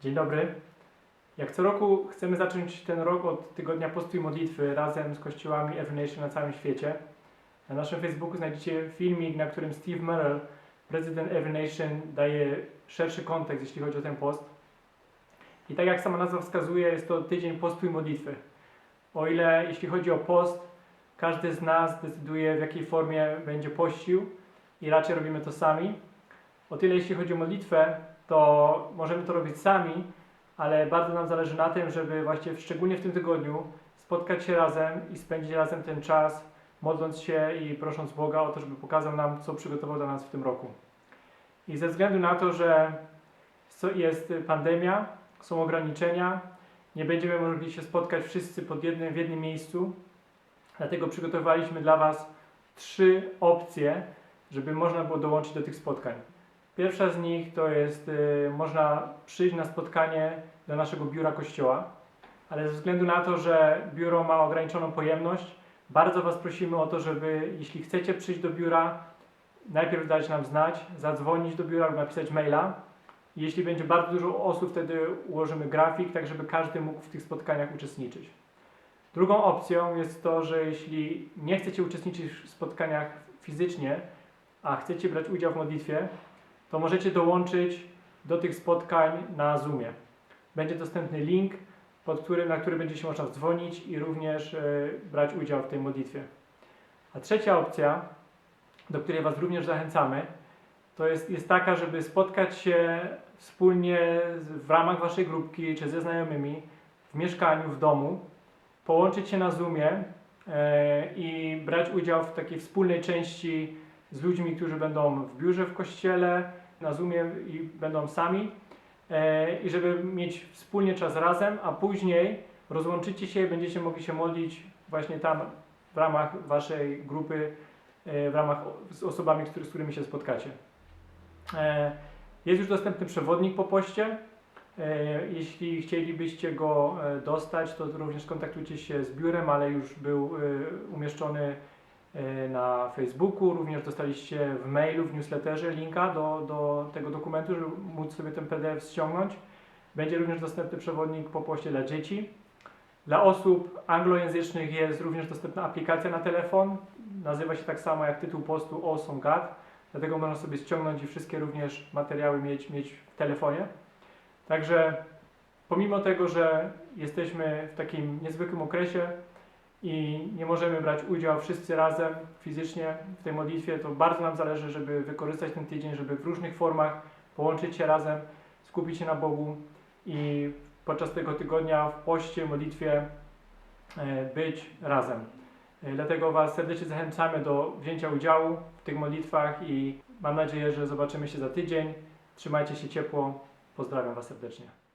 Dzień dobry. Jak co roku chcemy zacząć ten rok od tygodnia postu i modlitwy razem z kościołami Every Nation na całym świecie. Na naszym Facebooku znajdziecie filmik, na którym Steve Merrill, prezydent Every Nation, daje szerszy kontekst, jeśli chodzi o ten post. I tak jak sama nazwa wskazuje, jest to tydzień postu i modlitwy. O ile jeśli chodzi o post, każdy z nas decyduje w jakiej formie będzie pościł i raczej robimy to sami. O tyle jeśli chodzi o modlitwę, to możemy to robić sami, ale bardzo nam zależy na tym, żeby właśnie szczególnie w tym tygodniu spotkać się razem i spędzić razem ten czas, modląc się i prosząc Boga o to, żeby pokazał nam, co przygotował dla nas w tym roku. I ze względu na to, że jest pandemia, są ograniczenia, nie będziemy mogli się spotkać wszyscy pod jednym, w jednym miejscu, dlatego przygotowaliśmy dla Was trzy opcje, żeby można było dołączyć do tych spotkań. Pierwsza z nich to jest, y, można przyjść na spotkanie do naszego biura kościoła, ale ze względu na to, że biuro ma ograniczoną pojemność, bardzo Was prosimy o to, żeby jeśli chcecie przyjść do biura, najpierw dać nam znać, zadzwonić do biura lub napisać maila. Jeśli będzie bardzo dużo osób, wtedy ułożymy grafik, tak żeby każdy mógł w tych spotkaniach uczestniczyć. Drugą opcją jest to, że jeśli nie chcecie uczestniczyć w spotkaniach fizycznie, a chcecie brać udział w modlitwie, to możecie dołączyć do tych spotkań na Zoomie. Będzie dostępny link, pod którym, na który będzie się można dzwonić i również e, brać udział w tej modlitwie. A trzecia opcja, do której Was również zachęcamy, to jest, jest taka, żeby spotkać się wspólnie w ramach Waszej grupki czy ze znajomymi w mieszkaniu, w domu, połączyć się na Zoomie e, i brać udział w takiej wspólnej części z ludźmi, którzy będą w biurze w kościele, na Zoomie i będą sami e, i żeby mieć wspólnie czas razem, a później rozłączycie się i będziecie mogli się modlić właśnie tam w ramach waszej grupy, e, w ramach z osobami, z, który- z którymi się spotkacie. E, Jest już dostępny przewodnik po poście. Jeśli chcielibyście go dostać, to również kontaktujcie się z biurem, ale już był umieszczony na Facebooku, również dostaliście w mailu, w newsletterze linka do, do tego dokumentu, żeby móc sobie ten PDF ściągnąć. Będzie również dostępny przewodnik po poście dla dzieci. Dla osób anglojęzycznych jest również dostępna aplikacja na telefon. Nazywa się tak samo jak tytuł postu Awesome God. Dlatego można sobie ściągnąć i wszystkie również materiały mieć, mieć w telefonie. Także pomimo tego, że jesteśmy w takim niezwykłym okresie, i nie możemy brać udziału wszyscy razem fizycznie w tej modlitwie, to bardzo nam zależy, żeby wykorzystać ten tydzień, żeby w różnych formach połączyć się razem, skupić się na Bogu i podczas tego tygodnia w poście, modlitwie e, być razem. E, Dlatego Was serdecznie zachęcamy do wzięcia udziału w tych modlitwach i mam nadzieję, że zobaczymy się za tydzień. Trzymajcie się ciepło. Pozdrawiam Was serdecznie.